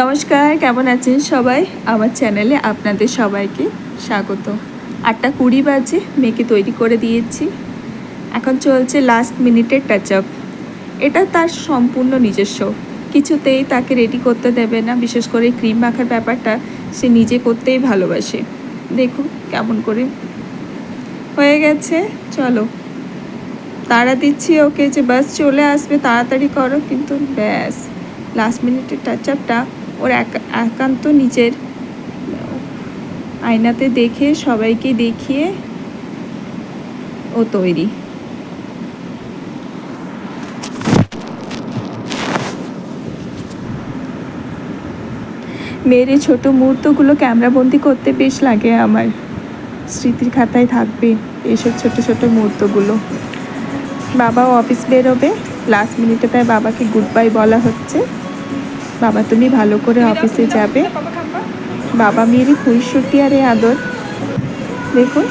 নমস্কার, কেমন আছেন সবাই? আমার চ্যানেলে আপনাদের সবাইকে স্বাগত। আটটা কুড়ি বাজে, মেয়েকে তৈরি করে দিয়েছি। এখন চলছে লাস্ট মিনিটের টাচ আপ এটা তার সম্পূর্ণ নিজস্ব। কিছুতেই তাকে রেডি করতে দেবে না, বিশেষ করে ক্রিম মাখার ব্যাপারটা সে নিজে করতেই ভালোবাসে। দেখুন কেমন করে। হয়ে গেছে, চলো। তাড়া দিচ্ছি ওকে যে বাস চলে আসবে, তাড়াতাড়ি করো, কিন্তু ব্যাস। লাস্ট মিনিটের টাচ আপটা ওর একা- একান্ত নিজের আয়নাতে দেখে, সবাইকে দেখিয়ে ও তৈরি। মেয়ের এই ছোটো মুহূর্তগুলো ক্যামেরাবন্দি করতে বেশ লাগে আমার। স্মৃতির খাতায় থাকবে এইসব ছোট ছোট মুহূর্তগুলো। বাবাও অফিস বেরোবে। লাস্ট মিনিটে তাই বাবাকে গুড বাই বলা হচ্ছে। বাবা তুমি ভালো করে অফিসে যাবে। বাবা মেয়েরই খুঁজশুটি আর আদর। দেখুন।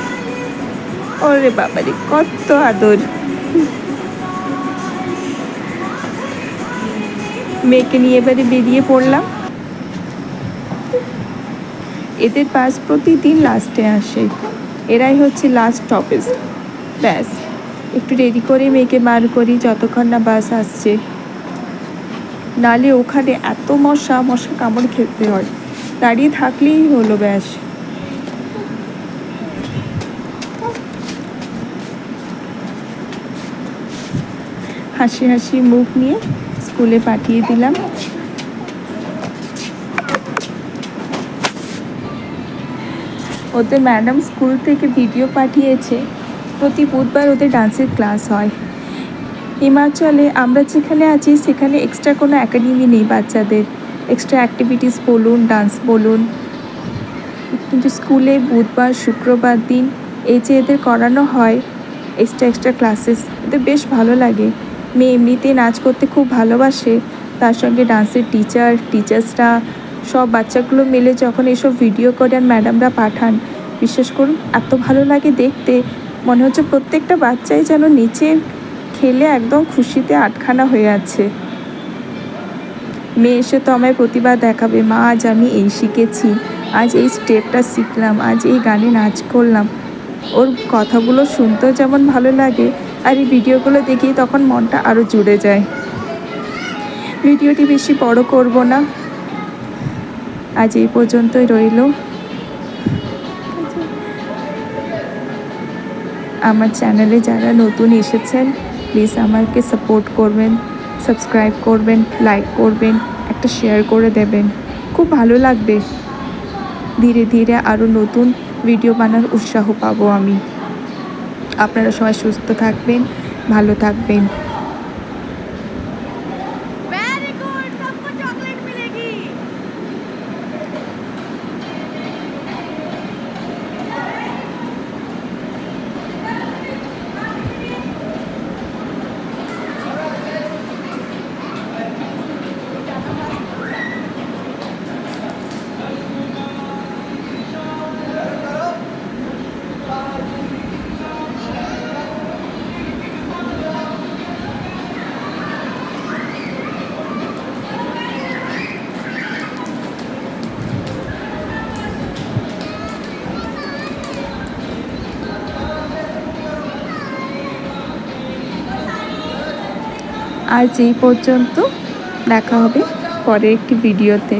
ওরে বাবারে কত আদর। মেয়েকে নিয়ে এবারে বেরিয়ে পড়লাম। এদের বাস প্রতিদিন লাস্টে আসে। এরাই হচ্ছে লাস্ট স্টপেজ ব্যাস। একটু রেডি করে মেয়েকে বার করি যতক্ষণ না বাস আসছে। নালে ওখানে এত মশা মশা কামড় খেতে হয়। দাঁড়িয়ে থাকলেই হলো ব্যাস। হাসি হাসি মুখ নিয়ে স্কুলে পাঠিয়ে দিলাম। ওদের ম্যাডাম স্কুল থেকে ভিডিও পাঠিয়েছে। প্রতি বুধবার ওদের ডান্সের ক্লাস হয়। হিমাচলে আমরা যেখানে আছি, সেখানে এক্সট্রা কোনো একাডেমি নেই বাচ্চাদের। এক্সট্রা অ্যাক্টিভিটিস বলুন ডান্স বলুন। কিন্তু স্কুলে বুধবার, শুক্রবার দিন এই যে এদের করানো হয় এক্সট্রা এক্সট্রা ক্লাসেস এদের বেশ ভালো লাগে। মেয়ে এমনিতে নাচ করতে খুব ভালোবাসে, তার সঙ্গে ডান্সের টিচার টিচার্সরা সব বাচ্চাগুলো মিলে যখন এসব ভিডিও করে আর ম্যাডামরা পাঠান, বিশ্বাস করুন, এত ভালো লাগে দেখতে। মনে হচ্ছে প্রত্যেকটা বাচ্চাই যেন নিচে খেলে একদম খুশিতে আটখানা হয়ে আছে। মেয়ে এসে তো আমায় প্রতিবার দেখাবে, মা, আজ আমি এই শিখেছি, আজ এই স্টেপটা শিখলাম, আজ এই গানে নাচ করলাম। ওর কথাগুলো শুনতেও যেমন ভালো লাগে, আর এই ভিডিওগুলো দেখি তখন মনটা আরও জুড়ে যায়। ভিডিওটি বেশি বড় করব না। আজ এই পর্যন্তই রইল। আমার চ্যানেলে যারা নতুন এসেছেন প্লিজ আমাকে সাপোর্ট করবেন সাবস্ক্রাইব করবেন লাইক করবেন, একটা শেয়ার করে দেবেন। খুব ভালো লাগবে। ধীরে ধীরে আরও নতুন ভিডিও বানার উৎসাহ পাবো আমি। আপনারা সবাই সুস্থ থাকবেন, ভালো থাকবেন। আজ এই পর্যন্ত দেখা হবে পরের একটি ভিডিওতে।